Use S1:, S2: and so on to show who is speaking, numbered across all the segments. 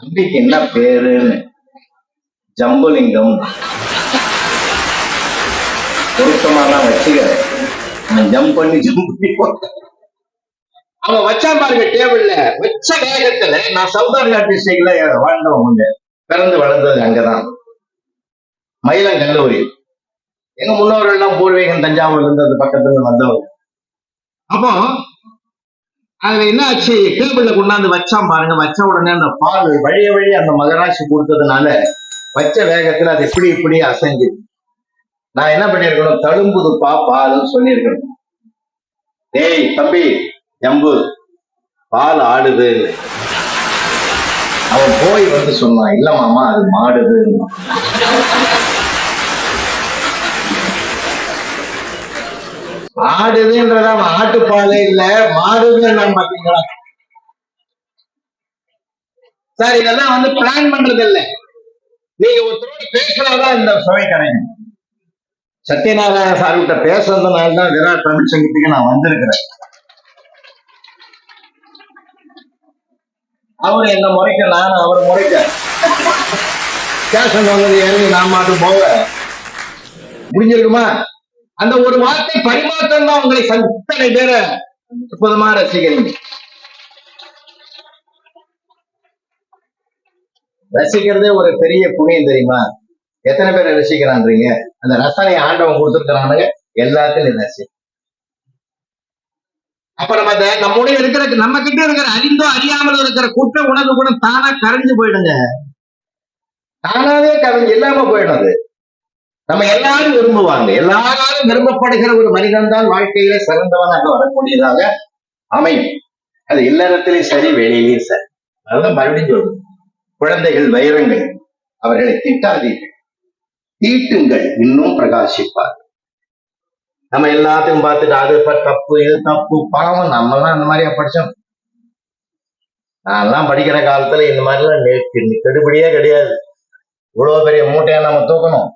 S1: தம்பிக்கு என்ன பேருன்னு? ஜம்புலிங்கம். பொருத்தமாலாம் வச்சுக்கிறேன் நான் ஜம்ப் பண்ணி ஜம்ப் பண்ணி போட்டேன். அவன் வச்சான் பாருங்க டேபிள்ல. வச்ச வேகத்துல நான் சவுத் ஆப்பிரிக்கா டிஸ்ட்ரிக்ட்ல வாழ்ந்தவங்க பிறந்து வளர்ந்தது அங்கதான். மயிலம் கல்லூரி எங்க முன்னோர்கள் எல்லாம் பூர்வீகம் தஞ்சாவூர்ல இருந்து அந்த பக்கத்துல வந்தவங்க. அப்போ அதுல என்ன ஆச்சு டேபிள்ல கொண்டாந்து வச்சான் பாருங்க. வச்ச உடனே அந்த பால் வழிய வழி அந்த மகராட்சி கொடுத்ததுனால வச்ச வேகத்துல அது இப்படி இப்படி அசைஞ்சு. நான் என்ன பண்ணிருக்கணும்? தழும்புதுப்பா பால்னு சொல்லியிருக்கணும் டேய் தம்பி ஜம்பு பால் ஆடுது. அவன் போய் வந்து சொன்னான் இல்ல மாமா அது மாடுது ஆடுதுன்றத ஆட்டுப்பாலு இல்ல மாடுதுன்னு பாத்தீங்களா சார் இதெல்லாம் வந்து பிளான் பண்றது இல்ல. நீங்க ஒருத்தரோட பேசுறதான் இந்த சுவை கிடைக்கும் சத்யநாராயண சார் கிட்ட பேசுறதுனால தான் விராட் தமிழ் சங்கத்துக்கு நான் வந்திருக்கிறேன். அவர் என்ன முறைக்க நான் அவர் முறைக்க கேஷன் வந்தது இறங்கி நான் மாட்டும் போக முடிஞ்சிருக்குமா? அந்த ஒரு வார்த்தை பரிமாற்றம் தான் உங்களை சத்தனை பேரை அற்புதமா ரசிக்கிறீங்க. ரசிக்கிறதே ஒரு பெரிய புண்ணியம் தெரியுமா? எத்தனை பேரை ரசிக்கிறான்றீங்க? அந்த ரசனை ஆண்டவன் கொடுத்துருக்கிறானுங்க எல்லாத்துலயும் ரசி. அப்ப நம்ம அந்த நம்முடைய இருக்கிற நம்ம கிட்ட இருக்கிற அறிந்தோ அறியாமலோ இருக்கிற குற்ற உணர்வு கூட தானா கரைஞ்சு போயிடுங்க. தானாவே கரைஞ்சு இல்லாம போயிடும் அது. நம்ம எல்லாரும் விரும்புவாங்க. எல்லாரும் விரும்பப்படுகிற ஒரு மனிதன் தான் வாழ்க்கையில சிறந்தவனாக வரக்கூடியதாக அமையும். அது இல்லறத்திலையும் சரி வெளியிலையும் சரி. அதுதான் மறுபடியும் சொல்றேன் குழந்தைகள் வைரங்கள் அவர்களை திட்டாதீர்கள். தீட்டுங்கள் இன்னும் பிரகாசிப்பார் நம்ம எல்லாத்தையும் பார்த்துட்டு அது தப்பு இது தப்பு பாவம் நம்மலாம் அந்த மாதிரியா படிச்சோம். நான்லாம் படிக்கிற காலத்துல இந்த மாதிரிலாம் கெடுபடியே கிடையாது. இவ்வளவு பெரிய மூட்டையை நம்ம தூக்கணும்.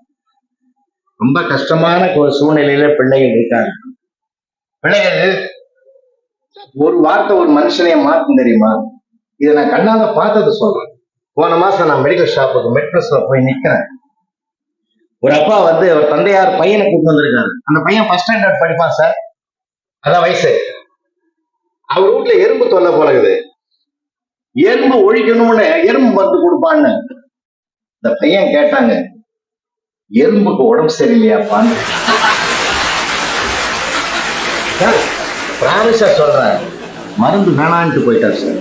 S1: ரொம்ப கஷ்டமான ஒரு சூழ்நிலையில பிள்ளைகள் இருக்காங்க. பிள்ளைகள் ஒரு வார்த்தை ஒரு மனுஷனைய மாத்தும் தெரியுமா? இதை நான் கண்ணால பார்த்தது சொல்றேன். போன மாசம் நான் மெடிக்கல் ஷாப்புக்கு மெட்ரஸ்ல போய் நிக்கிறேன். ஒரு அப்பா வந்து ஒரு தந்தையார் பையனை கூப்பிட்டு வந்திருக்காரு. அந்த பையன் ஃபர்ஸ்ட் ஸ்டாண்டர்ட் படிப்பான் சார் அதான் வயசு. அவர் வீட்டுல எறும்பு தொல்லை போலகுது எறும்பு ஒழிக்கணும்னு எறும்பு மருந்து கொடுப்பான்னு. இந்த பையன் கேட்டாங்க எறும்புக்கு உடம்பு சரியில்லையாப்பான்னு. பிராமிசா சொல்றேன் மருந்து வேணான்ட்டு போயிட்டார் சார்.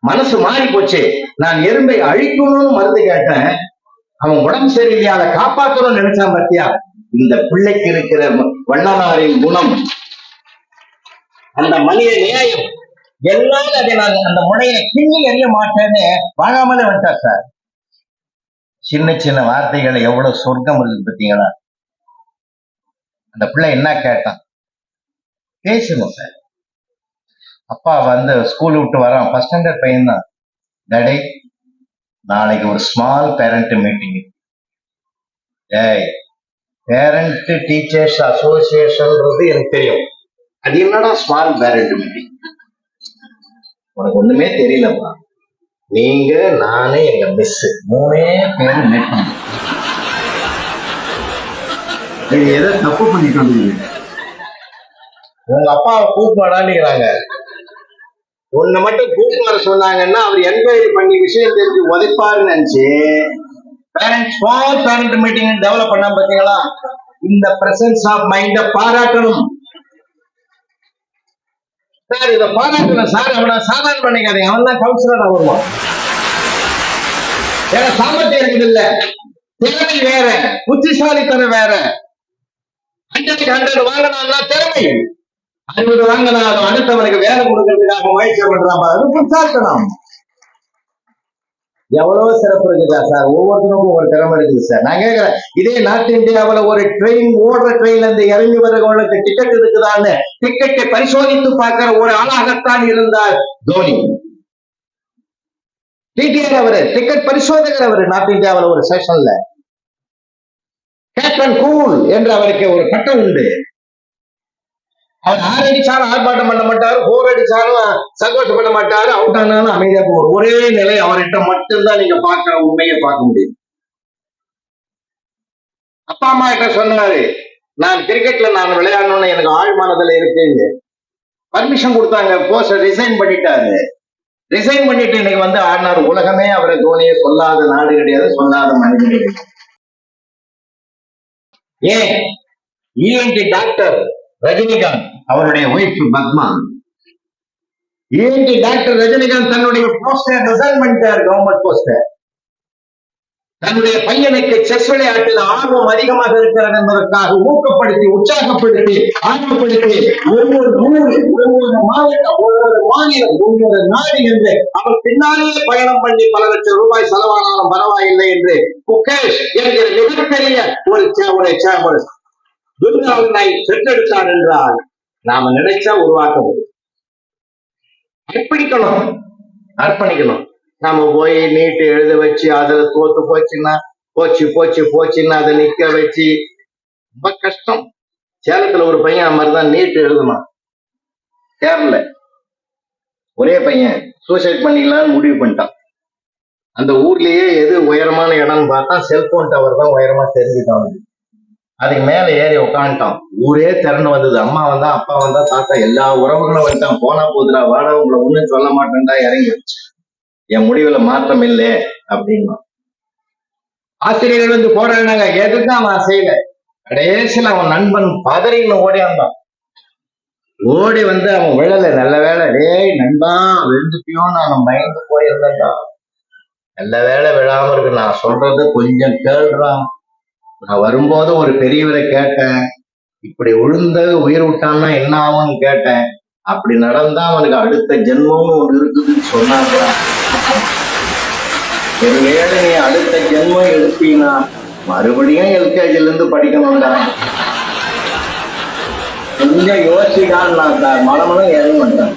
S1: மனசு மாறி போச்சு. நான் எறும்பை அழிக்கணும்னு மருந்து கேட்டேன். அவன் உடம்பு சரியில்லையா அதை காப்பாற்றணும்னு நினைச்சான் பாத்தியா? இந்த பிள்ளைக்கு இருக்கிற வண்ணனாரின் குணம். அந்த மனித நியாயம். எல்லாரும் அதை நான் அந்த முனையை கிண்ணி எறிய மாட்டேன்னு வாங்காமலே வந்துட்டார் சார். சின்ன சின்ன வார்த்தைகள் எவ்வளவு சொர்க்கம் இருக்குது பார்த்தீங்களா? அந்த பிள்ளை என்ன கேட்டான்? பேசணும் சார் அப்பா வந்து ஸ்கூல் விட்டு வரான். ஃபர்ஸ்ட் ஸ்டாண்டர்ட் பையன் தான் நாளைக்கு ஒரு ஸ்மால் பேரண்ட் மீட்டிங் ஏய் பேரண்ட் டீச்சர்ஸ் அசோசியேஷன்ன்றது எனக்கு தெரியும். அது என்னடா ஸ்மால் பேரண்ட் மீட்டிங் உனக்கு ஒண்ணுமே தெரியலப்பா. நீங்க நானு எங்க மிஸ் மூணே பேர் மீட் நீங்க எதை தப்பு பண்ணிட்டு வந்தீங்க? உங்க அப்பாவை கூப்பிடாண்டிக்கிறாங்க உன்னை மட்டும் கூப்பிட்டு வர சொன்னாங்கன்னா அவர் என்கொயரி பண்ணி விஷயம் தெரிஞ்சு உதைப்பாருன்னு நினைச்சு parent small parent meeting develop பண்ணா பாத்தீங்களா இந்த பிரசன்ஸ் ஆஃப் மைண்ட பாராட்டணும். சார் இதை பாராட்டணும். சார் அவனை சாதாரண பண்ணிக்காதீங்க அவன் தான் கவுன்சிலரா வருவான். வேற சாமர்த்தியம் இருக்குது இல்ல. திறமை வேற. புத்திசாலித்தனம் வேற. ஹண்ட்ரட் ஹண்ட்ரட் வாங்கினா திறமை. அறுபது வாங்கினா அடுத்தவனுக்கு வேலை கொடுக்கறதுக்காக முயற்சி பண்றான் அது புத்தாக்கணும் எவ்வளவு சிறப்பு இருக்குதா சார்? ஒவ்வொருத்தருக்கும் ஒவ்வொரு திறமை இருக்குது சார். நான் கேட்கிறேன் இதே நார்த் இந்தியாவுல ஒரு ட்ரெயின் ஓடுற ட்ரெயின்ல இருந்து இறங்கி வரவங்களுக்கு டிக்கெட் இருக்குதான்னு டிக்கெட்டை பரிசோதித்து பார்க்கிற ஒரு ஆளாகத்தான் இருந்தார் தோனி. டிடிஆர் அவரு டிக்கெட் பரிசோதகர் அவரு நார்த் இந்தியாவுல ஒரு செஷன்ல கேப்டன் கூல் என்று அவருக்கு ஒரு பட்டம் உண்டு. அவர் ஆறு அடிச்சாலும் ஆர்ப்பாட்டம் பண்ண மாட்டாரு போர் அடிச்சாலும் சந்தோஷப்பட மாட்டாரு. அவுட் ஆனாலும் அமைதியா போவார். ஒரே நிலை அவர்கிட்ட மட்டும்தான் நீங்க பாக்குற உண்மையை பார்க்க முடியும். அப்பா அம்மா கிட்ட சொன்னாரு நான் கிரிக்கெட்ல நான் விளையாடணும்னு எனக்கு ஆழ் மனதுல இருக்குங்க பர்மிஷன் கொடுத்தாங்க. போஸ்ட ரிசைன் பண்ணிட்டாரு. ரிசைன் பண்ணிட்டு இன்னைக்கு வந்து ஆடினார். உலகமே அவரை தோனியை சொல்லாத நாடு கிடையாது சொல்லாத மனிதன் கிடையாது. ஏன்? ENT doctor Rajinikanth. அவருடைய wife Padma. ENT doctor Rajinikanth தன்னுடைய போஸ்டர் ரிசைன் பண்ணிட்டார் கவர்மெண்ட் போஸ்டர் தன்னுடைய பையனுக்கு செஸ் விளையாட்டில் ஆர்வம் அதிகமாக இருக்கிறது என்பதற்காக ஊக்கப்படுத்தி உற்சாகப்படுத்தி ஆர்வப்படுத்தி ஒவ்வொரு ஊர் ஒவ்வொரு மாவட்டம் ஒவ்வொரு மாநிலம் ஒவ்வொரு நாடு என்று அவர் பின்னாலே பயணம் பண்ணி பல லட்சம் ரூபாய் செலவானாலும் பரவாயில்லை என்று குகேஷ் என்கிற மிகப்பெரிய ஒரு ஒரு சே- பெற்றெடுத்தார் என்றால் நாம நினைச்சா உருவாக்க முடியும் அர்ப்பணிக்கணும் அர்ப்பணிக்கணும். நாம போய் நீட்டு எழுத வச்சு அதுல தோத்து போச்சுன்னா போச்சு போச்சு போச்சுன்னா அதை நிக்க வச்சு ரொம்ப கஷ்டம். சேலத்துல ஒரு பையன் அந்த மாதிரிதான் நீட்டு எழுதணும். தேரல ஒரே பையன் சூசைட் பண்ணிக்கலாம்னு முடிவு பண்ணிட்டான். அந்த ஊர்லயே எது உயரமான இடம்னு பார்த்தா செல்போன் டவர் தான் உயரமா தெரிஞ்சுட்டான் அதுக்கு மேல ஏறி உட்காந்துட்டான் ஊரே திறந்து வந்தது. அம்மா வந்தா அப்பா வந்தா தாத்தா எல்லா உறவுகளும் வந்துட்டான். போனா போதுடா வாடா உங்களை ஒண்ணும் சொல்ல மாட்டேன்டா இறங்கி வச்சு என் முடிவுல மாற்றம் இல்லை அப்படின்னா. ஆசிரியர்கள் வந்து போராடினாங்க. எதுக்கு அவன் செய்யல கடைசியில் அவன் நண்பன் பதறின்னு ஓடி வந்தான். ஓடி வந்து அவன் விழல. நல்ல வேலை டேய் நண்பா விழுந்துட்டியோன்னு அவன் பயந்து போயிருந்தா நல்ல வேலை விழாம இருக்கு. நான் சொல்றது கொஞ்சம் கேள்றான் நான் வரும்போது ஒரு பெரியவரை கேட்டேன். இப்படி உழுந்த உயிர் விட்டான்னா என்ன ஆகும்னு கேட்டேன். அப்படி நடந்தா அவனுக்கு அடுத்த ஜென்மம்னு ஒன்று இருக்குதுன்னு சொன்னாங்க. ஒருவேளை நீ அடுத்த ஜென்மம் எழுப்பினா மறுபடியும் எல்கேஜில இருந்து படிக்கணும்டா. கொஞ்சம் யோசிக்கான்னு நான் சார் மனமனம் ஏற மாட்டேன்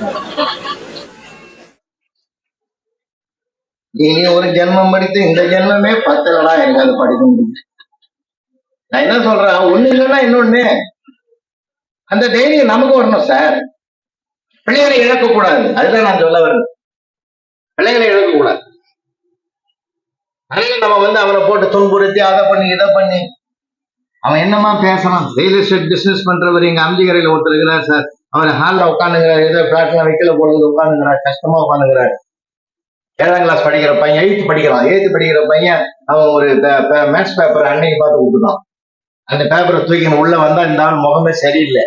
S1: நீ இனி ஒரு ஜென்மம் படித்து இந்த ஜென்மமே பத்தலடா எனக்கு அது படிக்க முடியும். நான் என்ன சொல்றேன்? ஒண்ணு இல்லைன்னா இன்னொன்னு. அந்த தைரியம் நமக்கு வரணும் சார் பிள்ளைகளை இழக்க கூடாது அதுதான் நான் சொல்ல வரேன் பிள்ளைகளை இழக்க கூடாது அதனால நம்ம வந்து அவனை போட்டு துன்புறுத்தி அதை பண்ணி இதை பண்ணி. அவன் என்னமா பேசலாம் ரியல் எஸ்டேட் பிசினஸ் பண்றவர் எங்க அம்பிகரையில ஒருத்தர் இருக்கிறார் சார் அவர் ஹால்ல உட்காந்துங்கிறார் ஏதோ பிளாட்லாம் வைக்கல போடுறது உட்காந்துங்கிறார் கஷ்டமா உட்காந்துங்கிறார் ஏழாம் கிளாஸ் படிக்கிற பையன் எயித்து படிக்கிறான். எயித்து படிக்கிற பையன் அவன் ஒரு மேத்ஸ் பேப்பர் அன்னைக்கு பார்த்து விட்டுட்டான் அந்த பேப்பரை தூக்கின்னு உள்ள வந்தா இந்த ஆள் முகமே சரியில்லை.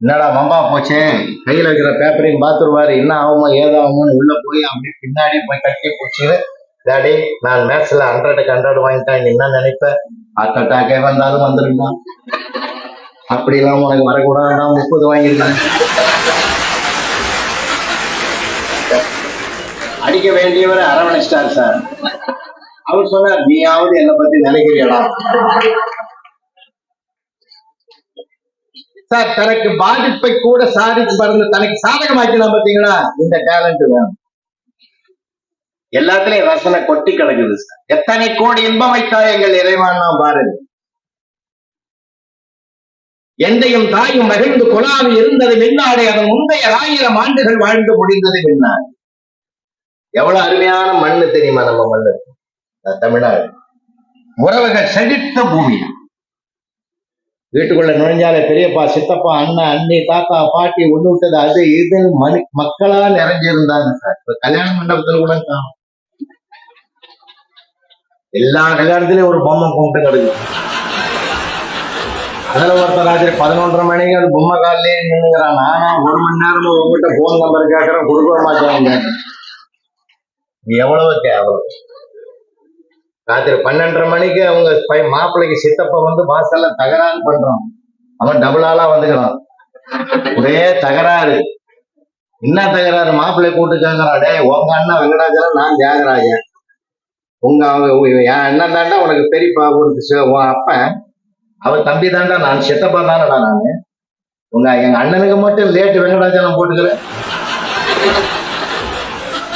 S1: என்னடா மம்பா போச்சே? கையில இருக்கிற பேப்பரையும் பார்த்துருவாரு என்ன ஆகுமோ ஏதாகுமோன்னு உள்ள போய் அப்படி பின்னாடி போய் கட்டி பிடிச்சி டாடி நான் மேத்ஸ்ல ஹண்ட்ரடுக்கு ஹண்ட்ரட் வாங்கிட்டேன். நீ என்ன நினைப்பேன் ஹார்ட் அட்டாக்கே வந்தாலும் வந்துருமா? அப்படிலாம் உனக்கு வரக்கூடாது நான் முப்பது வாங்கியிருக்கேன். அடிக்க வேண்டியவரை அரவணைச்சிட்டார் சார். அவர் சொன்னார் நீயாவது என்னை பத்தி நினைக்கிறியடா. சார் தனக்கு பாதிப்பை கூட சாதிச்சு பறந்து தனக்கு சாதகமாக்கலாம் பாத்தீங்களா? இந்த டேலண்ட் வேணும். எல்லாத்துலயும் ரசனை கொட்டி கிடக்குது சார். எத்தனை கோடி இன்பம் வைத்தாய் எங்கள் இறைவானா? பாருங்க. எந்தையும் தாயும் மகிழ்ந்து குழாவி இருந்தது மின்னாடை. அதன் முந்தைய ஆயிரம் ஆண்டுகள் வாழ்ந்து முடிந்தது மின்னாடு. எவ்வளவு அருமையான மண்ணு தெரியுமா நம்ம மண்ணு தமிழ்நாடு. உறவுகள் செழித்த பூமி. வீட்டுக்குள்ள நுழைஞ்சாலே பெரியப்பா சித்தப்பா அண்ணன் அண்ணி தாத்தா பாட்டி ஒண்ணு விட்டது. அது இது மணி மக்களா நிறைஞ்சிருந்தாங்க சார். இப்ப கல்யாண மண்டபத்துல கூட காணும். எல்லா கல்யாணத்திலயும் ஒரு பொம்மை கும்பிட்டு கிடக்கு. அதுல ஒருத்தர் ராத்திரி பதினொன்றரை மணிக்கு அது பொம்மை காலிலேயே நின்னுங்கிறான் நானா ஒரு மணி நேரமா உங்ககிட்ட போன் நம்பர் கேட்கறேன் கொடுக்க மாட்டேன் எவ்வளவு கேவலம் ராத்திரி பன்னெண்டரை மணிக்கு அவங்க மாப்பிள்ளைக்கு சித்தப்பா வந்து வாசல்ல தகராறு பண்றான் அவன் டபுள் ஆளா வந்துக்கிறான். ஒரே தகராறு. என்ன தகராறு? மாப்பிள்ளை கூட்டு உங்க அண்ணன் வெங்கடாஜலம் நான் தியாகராஜன். உங்க அவங்க என் அண்ணன் தாண்டா உனக்கு பெரியப்பா ஒரு உன் அப்பன் அவன் தம்பி தாண்டா நான் சித்தப்பா தானடா நானு. உங்க எங்க அண்ணனுக்கு மட்டும் லேட்டு வெங்கடாஜலம் போட்டுக்கிறேன்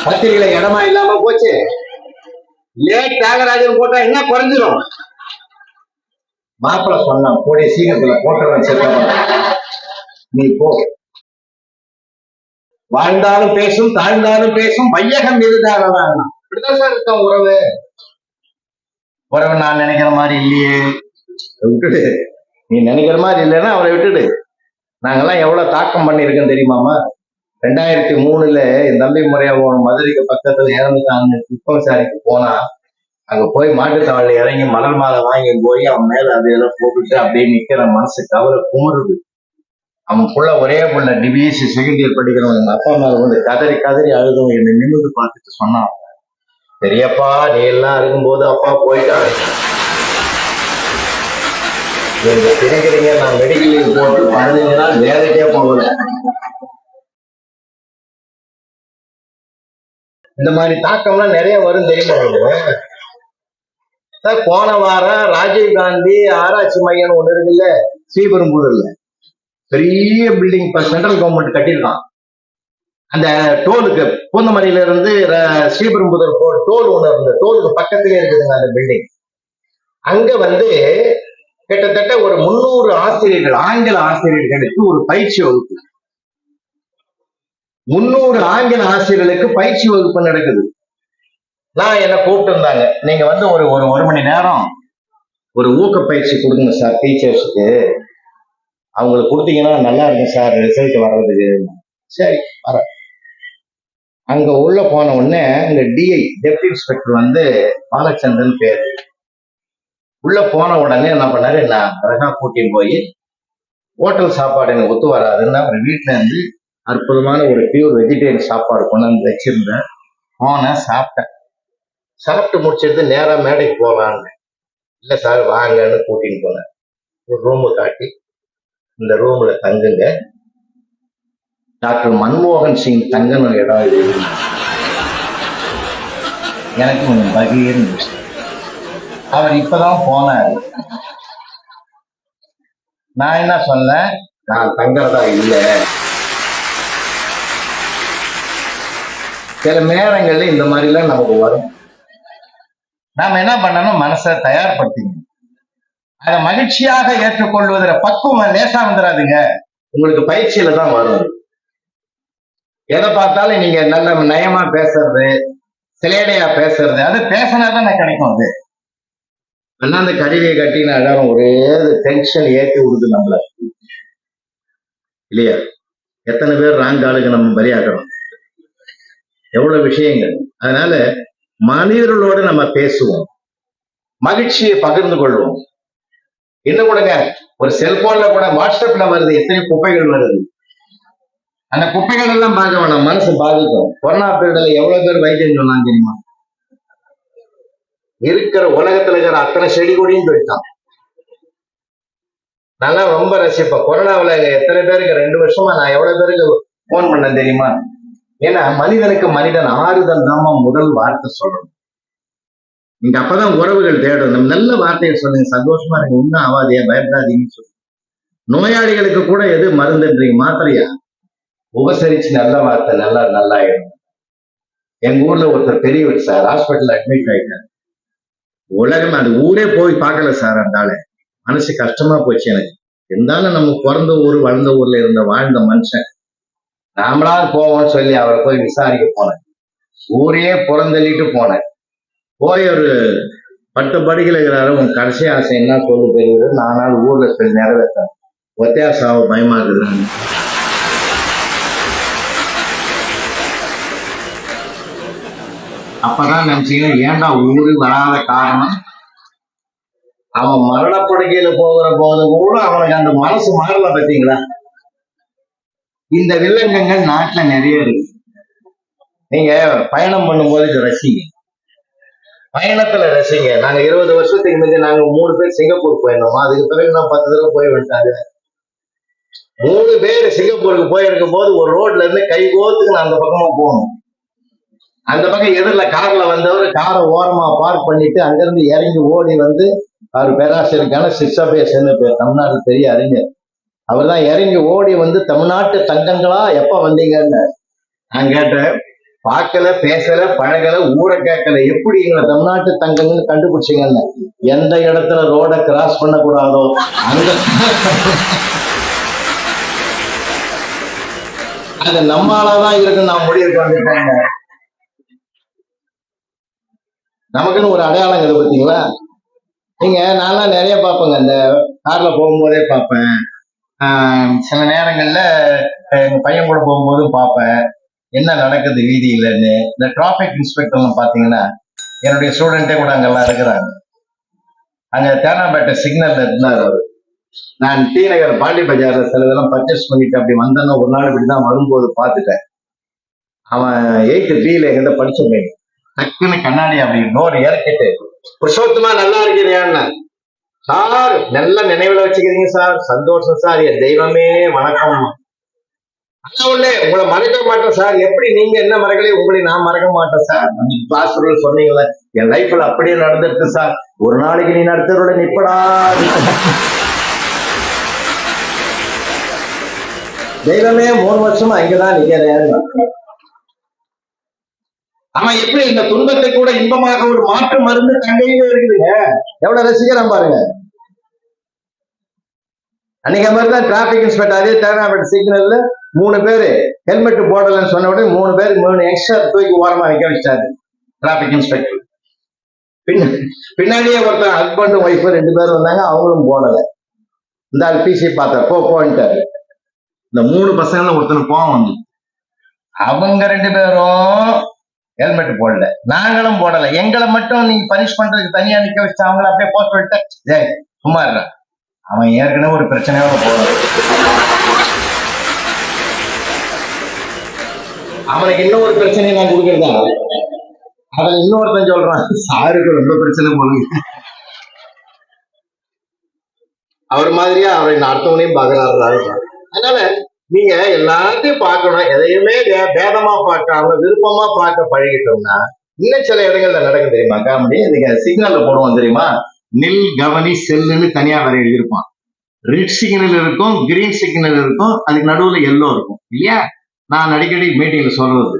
S1: பத்திரிகையில இடமா இல்லாம போச்சு. லேட் தியாகராஜன் போட்டா என்ன குறைஞ்சிரும்? மாப்பிள்ள சொன்னான் கூடிய சீக்கிரத்துல போட்டுறேன் சித்தப்பா. நீ போ. வாழ்ந்தாலும் பேசும் தாழ்ந்தாலும் பேசும் வையகம் இதுதான் இப்படிதான் சார் இருக்கோம் உறவு. உறவு நான் நினைக்கிற மாதிரி இல்லையே. விட்டுடு. நீ நினைக்கிற மாதிரி இல்லைன்னா அவரை விட்டுடு. நாங்கெல்லாம் எவ்வளவு தாக்கம் பண்ணியிருக்கோம் தெரியுமாமா ரெண்டாயிரத்தி மூணுல என் தம்பி முறையா மதுரைக்கு பக்கத்துல இறந்துட்டாங்க சாரிக்கு போனா அங்க போய் மாட்டுத்தாவளி இறங்கி மலர் மாலை வாங்கி போய் அவன் மேல அது போட்டுட்டு அப்படியே நிக்கிற மனசு கவலை குமுறுது. அவன் புள்ள ஒரே புள்ள டிபிஎஸ்சி செகண்ட் இயர் படிக்கிறவன் எங்க அப்பா மேல வந்து கதறி கதறி அழுதும் என்னை நிமிர்ந்து பார்த்துட்டு சொன்னான் பெரியப்பா நீ எல்லாம் இருக்கும்போது அப்பா போயிட்டான் நீங்க நான் மெடிக்கலுக்கு போட்டு பதினஞ்சு நாள் வேலைக்கே போகல. இந்த மாதிரி தாக்கம்லாம் நிறைய வரும் தெரியுமா சார் போன வாரம் ராஜீவ் காந்தி ஆராய்ச்சி மையம் ஒண்ணு இருக்குல்ல ஸ்ரீபெரும்புதூர்ல பெரிய பில்டிங் இப்ப சென்ட்ரல் கவர்மெண்ட் கட்டியிருக்கான். அந்த டோலுக்கு பூந்தமல்லியில இருந்து ஸ்ரீபெரும்புதூர் டோல் ஒண்ணு இருந்த டோலுக்கு பக்கத்திலே இருக்குதுங்க அந்த பில்டிங் அங்க வந்து கிட்டத்தட்ட ஒரு முன்னூறு ஆசிரியர்கள் ஆங்கில ஆசிரியர்களுக்கு ஒரு பயிற்சி வகுப்பு. முன்னூறு ஆங்கில ஆசிரியர்களுக்கு பயிற்சி வகுப்பு நடக்குது. நான் என்ன கூப்பிட்டு இருந்தாங்க. நீங்க வந்து ஒரு ஒரு ஒரு மணி நேரம் ஒரு ஊக்க பயிற்சி கொடுங்க சார் டீச்சர்ஸுக்கு. அவங்களுக்கு கொடுத்தீங்கன்னா நல்லா இருக்கும் சார் ரிசல்ட் வர்றதுக்கு. சரி வர அங்க உள்ள போன உடனே இந்த டிஐ டெப்டி இன்ஸ்பெக்டர் வந்து பாலச்சந்திரன் பேர். உள்ள போன உடனே என்ன பண்ணாரு? நான் அழகா கூட்டின்னு போய் ஹோட்டல் சாப்பாடு எனக்கு ஒத்து வராதுன்னு அவர் வீட்டுல இருந்து அற்புதமான ஒரு பியூர் வெஜிடேரியன் சாப்பாடு கொண்டாந்து வச்சிருந்தேன். போனேன் சாப்பிட்டேன். சாப்பிட்டு முடிச்சிருந்து நேராக மேடைக்கு போகலான்னு இல்லை சார் வாங்கன்னு கூட்டின்னு போனேன். ஒரு ரூமு காட்டி இந்த ரூமில் தங்குங்க. டாக்டர் மன்மோகன் சிங் தங்கன்னு இடம் இது எனக்கு கொஞ்சம் பகீர்னு இருந்துச்சு. அவர் இப்பதான் போனார். நான் என்ன சொன்னேன்? நான் தங்குறதா இல்லை. சில நேரங்கள்ல இந்த மாதிரிலாம் நமக்கு வரும். நாம என்ன பண்ணணும்? மனசை தயார்படுத்திக்கணும். அதை மகிழ்ச்சியாக ஏற்றுக்கொள்வதில் பக்குவம் லேசா வந்துடாதுங்க உங்களுக்கு பயிற்சியில தான் வரும். எதை பார்த்தாலும் நீங்க நல்ல நயமா பேசுறது சிலேடையா பேசுறது அது பேசினாதான் கிடைக்கும் அது. ஆனா அந்த கருவியை கட்டின எல்லாரும் ஒரே டென்ஷன் ஏற்றி விடுது நம்மள. இல்லையா? எத்தனை பேர் ராங் ஆளுக்கு நம்ம பலியாக்குறோம். எவ்வளவு விஷயங்கள். அதனால மனிதர்களோட நம்ம பேசுவோம். மகிழ்ச்சியை பகிர்ந்து கொள்வோம். இன்னும் கூடங்க ஒரு செல்போன்ல கூட வாட்ஸ்அப்ல வருது எத்தனை குப்பைகள் வருது. அந்த குப்பைகள் எல்லாம் பார்க்க வேணாம் மனசு பாதிக்கும். கொரோனா பீரியட்ல எவ்வளவு பேர் வைத்தியம் சொன்னாங்க தெரியுமா? இருக்கிற உலகத்துல இருக்கிற அத்தனை செடி கொடியும் போயிட்டான். நல்லா ரொம்ப ரசிப்பேன். கொரோனாவுல எத்தனை பேருக்கு ரெண்டு வருஷமா நான் எவ்வளவு பேருக்கு போன் பண்ணேன் தெரியுமா? ஏன்னா மனிதனுக்கு மனிதன் ஆறுதல் தான் முதல் வார்த்தை சொல்லணும். நீங்க அப்பதான் உறவுகள் தேடணும். நல்ல வார்த்தையை சொல்லுங்க. சந்தோஷமா இருக்கு ஒன்றும் ஆகாதியா பயப்படாதீங்கன்னு சொல்லுங்க. நோயாளிகளுக்கு கூட எது மருந்துன்றீங்க? மாத்திரையா? உபசரிச்சு நல்ல வார்த்தை நல்லா நல்லாயிடும். எங்க ஊர்ல ஒருத்தர் பெரியவர் சார் ஹாஸ்பிட்டல் அட்மிட் ஆயிட்டார். உலகம் அந்த ஊரே போய் பார்க்கல சார் அந்த ஆளு. மனசு கஷ்டமா போச்சு எனக்கு. இருந்தாலும் நம்ம பிறந்த ஊர் வளர்ந்த ஊர்ல இருந்த வாழ்ந்த மனுஷன். நாமளாவது போவோம்னு சொல்லி அவரை போய் விசாரிக்க போனேன். ஊரையே புறந்தள்ளிட்டு போனேன். போய் ஒரு பட்டு படிக்கல இருக்கிறாரு. உன் கடைசி ஆசை என்ன சொல்லு பெரியவர். நானால் ஊர்ல சொல்லி நிறைவேற்றேன் ஒத்தையாசாவை பயமா இருக்குதுன்னு அப்பதான் நினைச்சீங்கன்னா ஏன்டா ஊரு வராத காரணம்? அவன் மரணப்படுக்கையில போகிற போது கூட அவனுக்கு அந்த மனசு மாறல பார்த்தீங்களா இந்த வில்லங்கங்கள் நாட்டுல நிறைய இருக்கு. நீங்க பயணம் பண்ணும்போது இது ரசிங்க. பயணத்துல ரசிங்க. நாங்க இருபது வருஷத்துக்கு முந்தைய நாங்க மூணு பேர் சிங்கப்பூர் போயிருந்தோம். அதுக்கு பிறகு நான் பத்து தடவை போய் வந்துட்டாரு மூணு பேர் சிங்கப்பூருக்கு போயிருக்கும் போது ஒரு ரோட்ல இருந்து கை கோத்துக்கு நான் அந்த பக்கமா போகணும். அந்த பக்கம் எதிரில் கார்ல வந்தவர் காரை ஓரமா பார்க் பண்ணிட்டு அங்கிருந்து இறங்கி ஓடி வந்து அவர் பேராசிரியருக்கான சிக்ஸபேசன் பேர். தமிழ்நாடு பெரிய அறிஞர். அவர் தான் இறங்கி ஓடி வந்து தமிழ்நாட்டு தங்கங்களா எப்ப வந்தீங்கன்னு? நான் கேட்டேன். பார்க்கல பேசல பழகல ஊரை கேட்கல. எப்படி எங்களை தமிழ்நாட்டு தங்கங்கன்னு கண்டுபிடிச்சிங்கன்னு? எந்த இடத்துல ரோட கிராஸ் பண்ணக்கூடாதோ அந்த அது நம்மளாதான் இருக்கு நான் முடிவுக்கு பண்ணிட்டேங்க நமக்குன்னு ஒரு அடையாளம் இருக்குது பார்த்தீங்களா? நீங்க நான்லாம் நிறைய பார்ப்பேங்க. இந்த கார்ல போகும்போதே பார்ப்பேன். சில நேரங்கள்ல எங்கள் பையன் கூட போகும்போது பார்ப்பேன் என்ன நடக்குது வீதியிலன்னு. இந்த டிராபிக் இன்ஸ்பெக்டர்லாம் பார்த்தீங்கன்னா என்னுடைய ஸ்டூடெண்டே கூட அங்கெல்லாம் இருக்கிறாங்க. அங்கே தேனாம்பேட்டை சிக்னல்ல இருந்தார் அவர். நான் டி நகர் பாண்டி பஜார்ல சில இதெல்லாம் பர்ச்சேஸ் பண்ணிட்டு அப்படி வந்தேன்னா ஒரு நாள் இப்படிதான் வரும்போது பார்த்துட்டேன். அவன் எயித்து பில எங்கிட்ட படிச்ச பையன். டக்குன்னு கண்ணாடி அப்படி நோர் இறக்கிட்டு புருஷோத்தமா நல்லா இருக்கிறியான்னு சார் நல்ல நினைவுல வச்சுக்கிறீங்க சார். சந்தோஷம் சார். என் தெய்வமே வணக்கம். ஆனா உங்களை மறக்க மாட்டேன் சார். எப்படி நீங்க என்ன மறக்கலையே உங்களை நான் மறக்க மாட்டேன் சார். கிளாஸ் சொன்னீங்களே என் லைஃப்ல அப்படியே நடந்திருக்கு சார். ஒரு நாளைக்கு நீ நடத்துறோட நிப்படா தெய்வமே மூணு வருஷமா இங்கதான் நிக்கிறேன். அவன் எப்படி இந்த துன்பத்தை கூட இன்பமாக ஒரு மாற்று மருந்து தங்கையில இருக்குதுங்க. எவ்வளவு ரசிக்கிறேன் பாருங்க. அன்னைக்கு மாதிரி தான் டிராபிக் இன்ஸ்பெக்டர் அதே தேனாபேட் சிக்னல்ல மூணு பேரு ஹெல்மெட் போடலன்னு சொன்ன உடனே மூணு பேர் மூணு எக்ஸ்ட்ரா தூக்கி ஓரமா வைக்க வச்சாரு டிராபிக் இன்ஸ்பெக்டர் பின்ன பின்னாடியே ஒருத்தன் ஹஸ்பண்ட் ஒய்ஃப் ரெண்டு பேரும் வந்தாங்க அவங்களும் போடல. இந்த ஆள் பிசி பார்த்தார். போ போன்ட்டாரு. இந்த மூணு பசங்களும் ஒருத்தனை கோவம் வந்து அவங்க ரெண்டு பேரும் ஹெல்மெட் போடல. நாங்களும் போடல. எங்களை மட்டும் நீ பனிஷ் பண்றதுக்கு தனியா நிக்க வச்சு அவங்கள அப்படியே போஸ்ட் பண்ணிட்டு சும்மா இருடா. அவன் ஏற்கனவே ஒரு பிரச்சனையோட போறான். அவனுக்கு இன்னொரு பிரச்சனையை நான் கொடுக்கறதா? அதுல இன்னொருத்தன் சொல்றான். சாருக்கு ரொம்ப பிரச்சனை போலுங்க அவர் மாதிரியா அவரை அடுத்தவனையும் பாக்குறாரு அதனால நீங்க எல்லாத்தையும் பார்க்கணும். எதையுமே பேதமா பார்க்காம விருப்பமா பார்க்க பழகிட்டோம்னா இன்னும் சில இடங்கள்ல நடக்கும் தெரியுமா? காமெடி? நீங்க சிக்னல்ல போடுவோம் தெரியுமா? நில் கவனி செல்லுன்னு தனியா வேற எழுதியிருப்பான். ரெட் சிக்னல் இருக்கும் கிரீன் சிக்னல் இருக்கும் அதுக்கு நடுவுல எல்லோ இருக்கும். இல்லையா? நான் அடிக்கடி மீட்டிங்ல சொல்றது.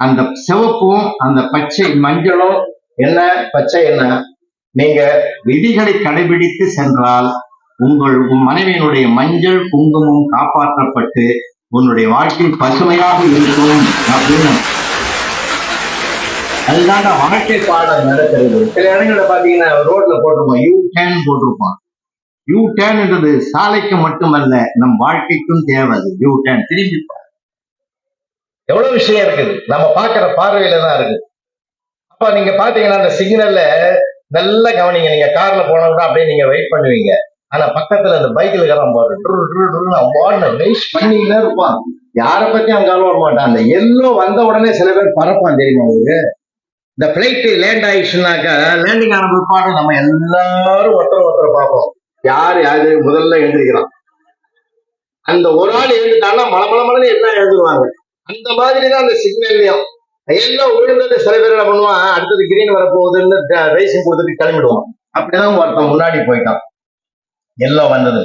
S1: அந்த சிவப்பும் அந்த பச்சை மஞ்சளும் என்ன? பச்சை என்ன? நீங்க விதிகளை கடைபிடித்து சென்றால் உங்கள் உன் மனைவியினுடைய மஞ்சள் குங்குமம் காப்பாற்றப்பட்டு உன்னுடைய வாழ்க்கை பசுமையாக இருக்கும் அப்படின்னு. அதுதான் வாழ்க்கை பாடம் நடக்கிறது. சில இடங்கள்ல பாத்தீங்கன்னா ரோட்ல போட்டிருப்போம். யூ டேன் போட்டிருப்பான் யூ டேன்ன்றது சாலைக்கு மட்டுமல்ல நம் வாழ்க்கைக்கும் தேவை அது. யூ டேன் திரும்பி எவ்வளவு விஷயம் இருக்குது. நம்ம பார்க்கிற பார்வையில தான் இருக்கு அப்ப நீங்க பாத்தீங்கன்னா அந்த சிக்னல்ல நல்லா கவனிங்க. நீங்க கார்ல போனோம்னா அப்படியே நீங்க வெயிட் பண்ணுவீங்க. ஆனா பக்கத்துல அந்த பைக்ல இருக்கிறான் பாரு ட்ரு, ட்ரு, ட்ருன்னு அவன் வெயிட் பண்ணிக்கிட்டே இருப்பான். யார பத்தி அங்க வர மாட்டான். அந்த எல்லோ வந்த உடனே சில பேர் பறப்பான் தெரியுமா உங்களுக்கு? இந்த பிளைட் லேண்ட் ஆயிடுச்சுனாக்கா லேண்டிங் ஆன பிற்பாடு நம்ம எல்லாரும் ஒருத்தர் ஒருத்தர் பார்ப்போம். யார் யாரு முதல்ல எழுந்திருக்கிறான் அந்த ஒரு ஆள் எழுதிட்டான்னா மல மலன்னு எல்லாம் எழுந்துருவாங்க அந்த மாதிரி தான் அந்த சிக்னல்லையும் எல்லாம் விழுந்தது சில பேர் என்ன பண்ணுவான்? அடுத்தது கிரீன் வரப்போகுதுன்னு ரேசிங் கொடுத்துட்டு கிளம்பிடுவான். அப்படிதான் ஒருத்தன் முன்னாடி போயிட்டான். எல்லாம் வந்தது.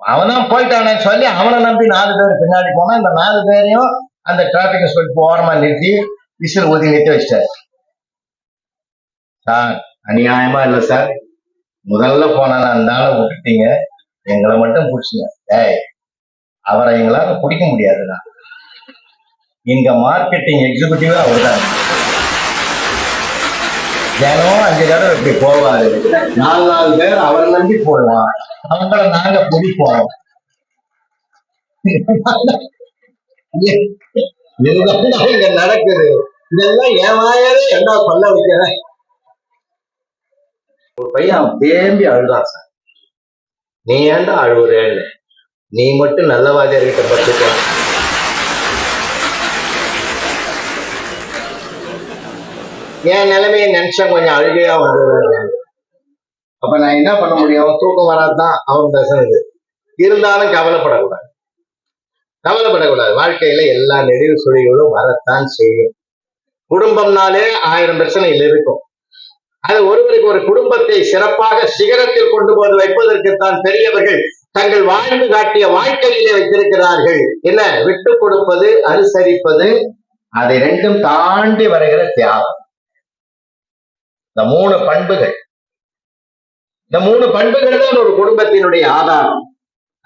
S1: அவன் போயிட்டானே சொல்லி அவனை நம்பி நாலு பேர் பின்னாடி போனா இந்த நாலு பேரையும் அந்த டிராபிக் இன்ஸ்பெக்டர் ஓரமா நிறுத்தி விசில் ஊதி நிறுத்தி வச்சிட்டாரு. சார் அநியாயமா இல்ல சார். முதல்ல போனா அந்த ஆளை விட்டுட்டீங்க. எங்களை மட்டும் பிடிச்சிங்க. ஏய் அவரை எங்களால பிடிக்க முடியாதுதான் இங்க மார்க்கெட்டிங் எக்ஸிகூட்டிவா அவர் தான் தினம் அஞ்சு தடவை இப்படி போவாரு. நாலு நாலு பேர் அவரை நம்பி போடலாம் அவங்கள நாங்க பிடிப்போம். இதுதான் இங்க நடக்குது? இதெல்லாம் ஏமாயாவே என்ன சொல்ல வைக்கிறேன்? ஒரு பையன் தேம்பி அழுதான் சார். நீ ஏன்டா அழுவுறேன்னு? நீ மட்டும் நல்ல வாதியார்கிட்ட என் நிலைமையை நினைச்சா கொஞ்சம் அழுகையா வந்து அப்ப நான் என்ன பண்ண முடியும்? தூக்கம் வராதுதான் அவன் பேசுனது இருந்தாலும் கவலைப்படக்கூடாது. கவலைப்படக்கூடாது. வாழ்க்கையில எல்லா நெடிவு சுழிகளும் வரத்தான் செய்யும். குடும்பம்னாலே ஆயிரம் பிரச்சனைகள் இருக்கும். அது ஒருவருக்கு ஒரு குடும்பத்தை சிறப்பாக சிகரத்தில் கொண்டு போது வைப்பதற்குத்தான் பெரியவர்கள் தங்கள் வாழ்ந்து காட்டிய வாழ்க்கையிலே வைத்திருக்கிறார்கள். என்ன? விட்டு கொடுப்பது அனுசரிப்பது அதை ரெண்டும் தாண்டி வருகிற தியாகம். இந்த மூணு பண்புகள். இந்த மூணு பண்புகள் தான் ஒரு குடும்பத்தினுடைய ஆதாரம்.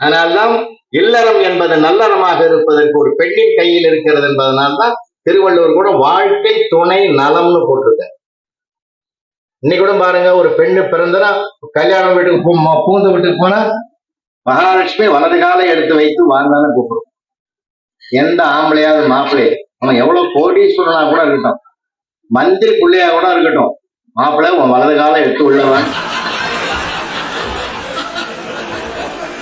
S1: அதனால்தான் இல்லறம் என்பது நல்லறமாக இருப்பதற்கு ஒரு பெண்ணின் கையில் இருக்கிறது என்பதனால்தான் திருவள்ளுவர் கூட வாழ்க்கை துணை நலம்னு போட்டிருக்கார். இன்னைக்கு கூட பாருங்க ஒரு பெண்ணு பிறந்தனா கல்யாணம் வீட்டுக்கு பூந்து வீட்டுக்கு போனா மகாலட்சுமி வலது காலை எடுத்து வைத்து வாழ்ந்தாலும் கூப்பிடும் எந்த ஆம்பளையாவது மாப்பிள்ளையே. அவன் எவ்வளவு கோடீஸ்வரனா கூட இருக்கட்டும். மந்திரி பிள்ளையா கூட இருக்கட்டும். மாப்பிள்ளை உன் வலது காலம் எடுத்து உள்ளவன்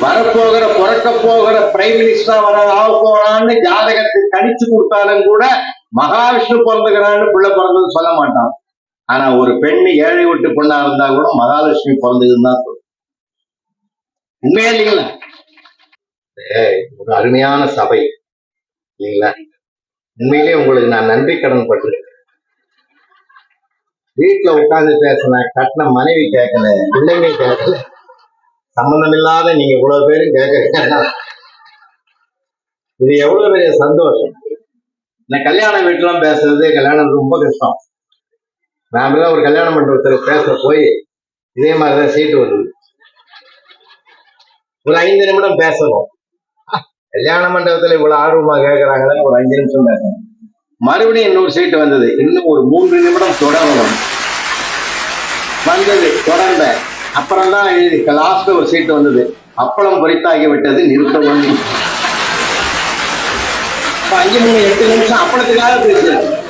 S1: வரப்போகிற புறக்க போகிற பிரைம் மினிஸ்டரா வர ஆக போறான்னு ஜாதகத்தை கணிச்சு கொடுத்தாலும் கூட மகாவிஷ்ணு பிறந்துக்கிறான்னு பிள்ளை பிறந்தது சொல்ல மாட்டான். ஆனா ஒரு பெண் ஏழை விட்டு பொண்ணா இருந்தா கூட மகாலட்சுமி பிறந்ததுன்னு தான் சொல்லும் உண்மையா இல்லைங்களா? ஏய், ஒரு அருமையான சபை. இல்லைங்களா? உண்மையிலேயே உங்களுக்கு நான் நன்றி கடன் பட்டிருக்கேன். வீட்டுல உட்கார்ந்து பேசின கட்டின மனைவி கேட்கல பிள்ளைங்க கேட்கல சம்பந்தம் இல்லாத நீங்க இவ்வளவு பேரும் கேட்க இது எவ்வளவு பெரிய சந்தோஷம். இந்த கல்யாண வீட்டுலாம் பேசுறது கல்யாணம் ரொம்ப கஷ்டம். நாம ஒரு கல்யாண மண்டபத்துல பேச போய் இதே மாதிரிதான் சீட்டு வருது. ஒரு ஐந்து நிமிடம் பேசணும். கல்யாண மண்டபத்துல இவ்வளவு ஆர்வமா கேட்கறாங்களே ஒரு அஞ்சு நிமிஷம் பேசணும். மறுபடியும் இன்னொரு சீட்டு வந்தது. இன்னும் ஒரு மூன்று நிமிடம் தொடரணும். வந்தது தொடர்ந்த. அப்புறம் தான் லாஸ்ட் ஒரு சீட்டு வந்தது. அப்பளம் பொரித்தாகி விட்டது நிறுத்த இப்ப அஞ்சு மூணு எட்டு நிமிஷம் அப்பளத்துக்காக பேசுறது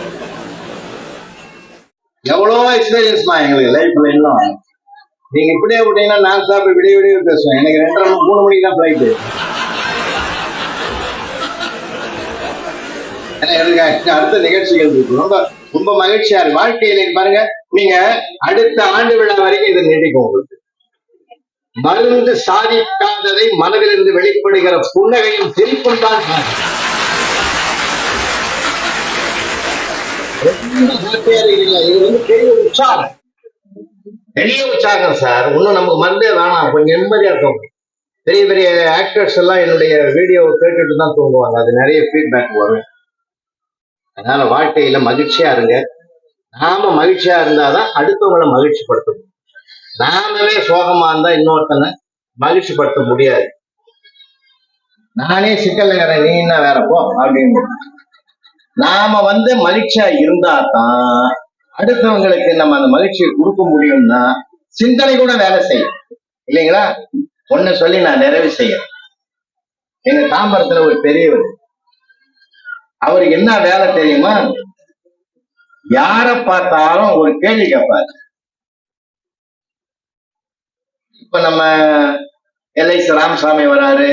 S1: எவ்வளோ எக்ஸ்பீரியன்ஸ்மா எங்களுக்கு லைஃப்ல இன்னும் நீங்க இப்படியே விட்டீங்கன்னா நான் ஸ்டாப் விடிய விடிய பேசுவேன். எனக்கு ரெண்டரை மணி- மூணு மணிக்கு தான் ஃபிளைட்டு எனக்கு அடுத்த நிகழ்ச்சிகள் இருக்கு. ரொம்ப ரொம்ப மகிழ்ச்சியா இருக்கு. வாழ்க்கையில பாருங்க நீங்க அடுத்த ஆண்டு விழா வரைக்கும் இது நீடிக்கும் உங்களுக்கு. மருந்து சாதிக்காததை மனதிலிருந்து வெளிப்படுகிற புன்னகையும் சிரிப்பும் தான் ரொம்ப இது வந்து பெரிய உற்சாகம். பெரிய உற்சாகம் சார். இன்னும் நமக்கு மருந்தே வேணாம். கொஞ்சம் நிம்மதியா இருக்கும் பெரிய பெரிய ஆக்டர்ஸ் எல்லாம் என்னுடைய வீடியோ கேட்டுட்டு தான் தூங்குவாங்க. அது நிறைய ஃபீட்பேக் வரும். அதனால வாழ்க்கையில மகிழ்ச்சியா இருங்க. நாம மகிழ்ச்சியா இருந்தாதான் அடுத்தவங்களை மகிழ்ச்சிப்படுத்தணும் நாமவே சோகமா இருந்தா இன்னொருத்தனை மகிழ்ச்சிப்படுத்த முடியாது. நானே சிக்கல் வேற நீ என்ன வேற போ அப்படின்னு. நாம வந்து மகிழ்ச்சியா இருந்தா தான் அடுத்தவங்களுக்கு நம்ம அந்த மகிழ்ச்சியை கொடுக்க முடியும்னா சிந்தனை கூட வேலை செய்யும். இல்லைங்களா? ஒன்னு சொல்லி நான் நிறைவு செய்யறேன். எங்க தாம்பரத்துல ஒரு பெரியவர் அவருக்கு என்ன வேலை தெரியுமா? யார பார்த்தாலும் ஒரு கேள்வி கேட்பாரு. இப்ப நம்ம எல்ஐசி ராமசாமி வராரு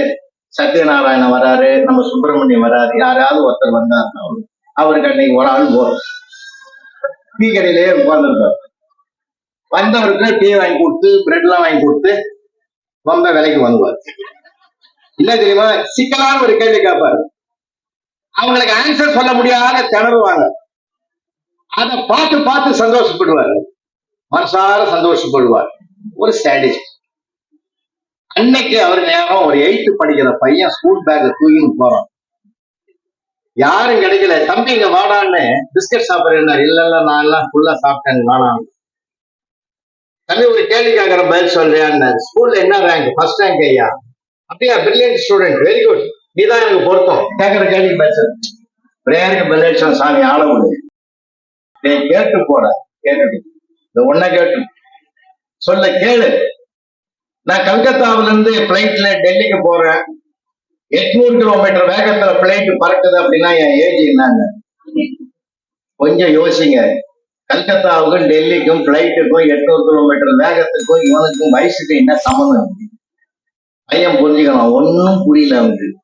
S1: சத்யநாராயணன் வராரு நம்ம சுப்பிரமணியம் வராரு யாராவது ஒருத்தர் வந்தாருன்னா அவருக்கு அன்னைக்கு ஒரு ஆள் போறோம். டீ கடையிலேயே உட்கார்ந்துருக்காரு. வந்தவருக்கு டீ வாங்கி கொடுத்து பிரெட் எல்லாம் வாங்கி கொடுத்து ரொம்ப விலைக்கு வாங்குவார் என்ன தெரியுமா? சிக்கலான ஒரு கேள்வி கேட்பாரு. அவங்களுக்கு ஆன்சர் சொல்ல முடியாத திணறுவாங்க. அதை பார்த்து பார்த்து சந்தோஷப்படுவார். மனசார சந்தோஷப்படுவார். ஒரு ஸ்டாட்டிஸ்ட் அன்னைக்கு அவர் நேரம் ஒரு எயித்து படிக்கிற பையன் ஸ்கூல் பேக் தூக்கின்னு போறான். யாரும் கிடைக்கல. தம்பி இங்க வாடான்னு பிஸ்கட் சாப்பிடுறாரு இல்ல இல்ல நான் எல்லாம் ஃபுல்லா சாப்பிட்டேன் வாடான்னு. தம்பி ஒரு கேள்வி கேட்கற பதில் சொல்றியான்னு. ஸ்கூல்ல என்ன ரேங்க் ஃபர்ஸ்ட் ரேங்க் ஐயா? அப்படியா பிரில்லியன்ட் ஸ்டூடெண்ட் வெரி குட் நீதான் எனக்கு பொருத்தம். கேட்கற கேள்வி பேசு. பிரேயருக்கு பதிலட்சம் சாமி ஆள விடு நீ கேட்டு போற கேட்டு இந்த ஒன்ன கேட்டு. சொல்ல கேளு. நான் கல்கத்தாவில இருந்து பிளைட்ல டெல்லிக்கு போறேன். எட்நூறு கிலோமீட்டர் வேகத்துல பிளைட் பறக்குது அப்படின்னா என் ஏஜ் என்னங்க? கொஞ்சம் யோசிங்க. கல்கத்தாவுக்கும் டெல்லிக்கும் பிளைட்டுக்கும் எட்நூறு கிலோமீட்டர் வேகத்துக்கும் இவனுக்கும் வயசுக்கு என்ன சம்மந்தம் பையன் புரிஞ்சுக்கணும். ஒன்னும் புரியல அவனுக்கு.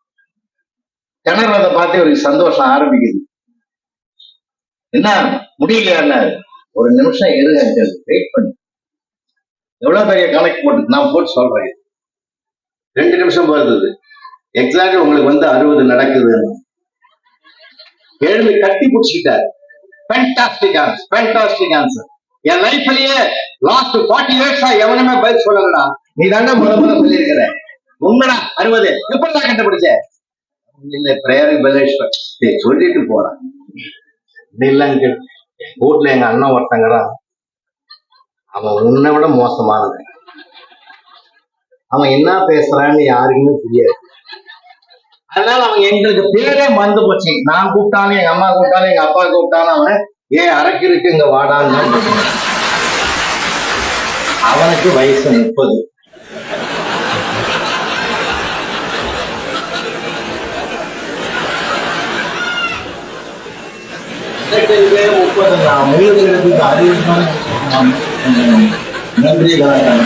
S1: திணறதை பார்த்து இவருக்கு சந்தோஷம் ஆரம்பிக்குது. என்ன முடியலையா ஒரு நிமிஷம் இருங்க வெயிட் பண்ணு. எவ்வளவு பெரிய கணக்கு போட்டு நான் போட்டு சொல்றேன். ரெண்டு நிமிஷம் வருது எக்ஸாக்ட் உங்களுக்கு வந்து அறுபது நடக்குது. எழுந்து கட்டி பிடிச்சிக்கிட்டாரு ஃபேண்டாஸ்டிக் ஆன்சர் ஃபேண்டாஸ்டிக் ஆன்சர் என் லைஃப்லயே லாஸ்ட் ஃபார்ட்டி இயர்ஸா எவனுமே பதில் சொல்லலடா. நீ தாண்டா முத முத சொல்லியிருக்கிற. உண்மைடா அறுபது. எப்படிதான் கண்டுபிடிச்ச? இல்ல பிரேயருக்கு பதில் சொல்லிட்டு போறான் இல்லைங்க வீட்டுல எங்க அண்ணன் ஒருத்தங்கிறான் அவன் உன்னை விட மோசமானது அவன் என்ன பேசுறான்னு யாருக்குமே புரியாது. அதனால அவங்க எங்களுக்கு பேரே மறந்து போச்சு. நான் கூப்பிட்டாலும் எங்க அம்மா கூப்பிட்டாலும் எங்க அப்பா கூப்பிட்டாலும் அவன் ஏன் அரக்கிருக்கு இங்க வாடான்னு அவனுக்கு வயசு முப்பது. முப்பது நான் முயற்சி அறிவிப்பான நன்றி வணக்கம்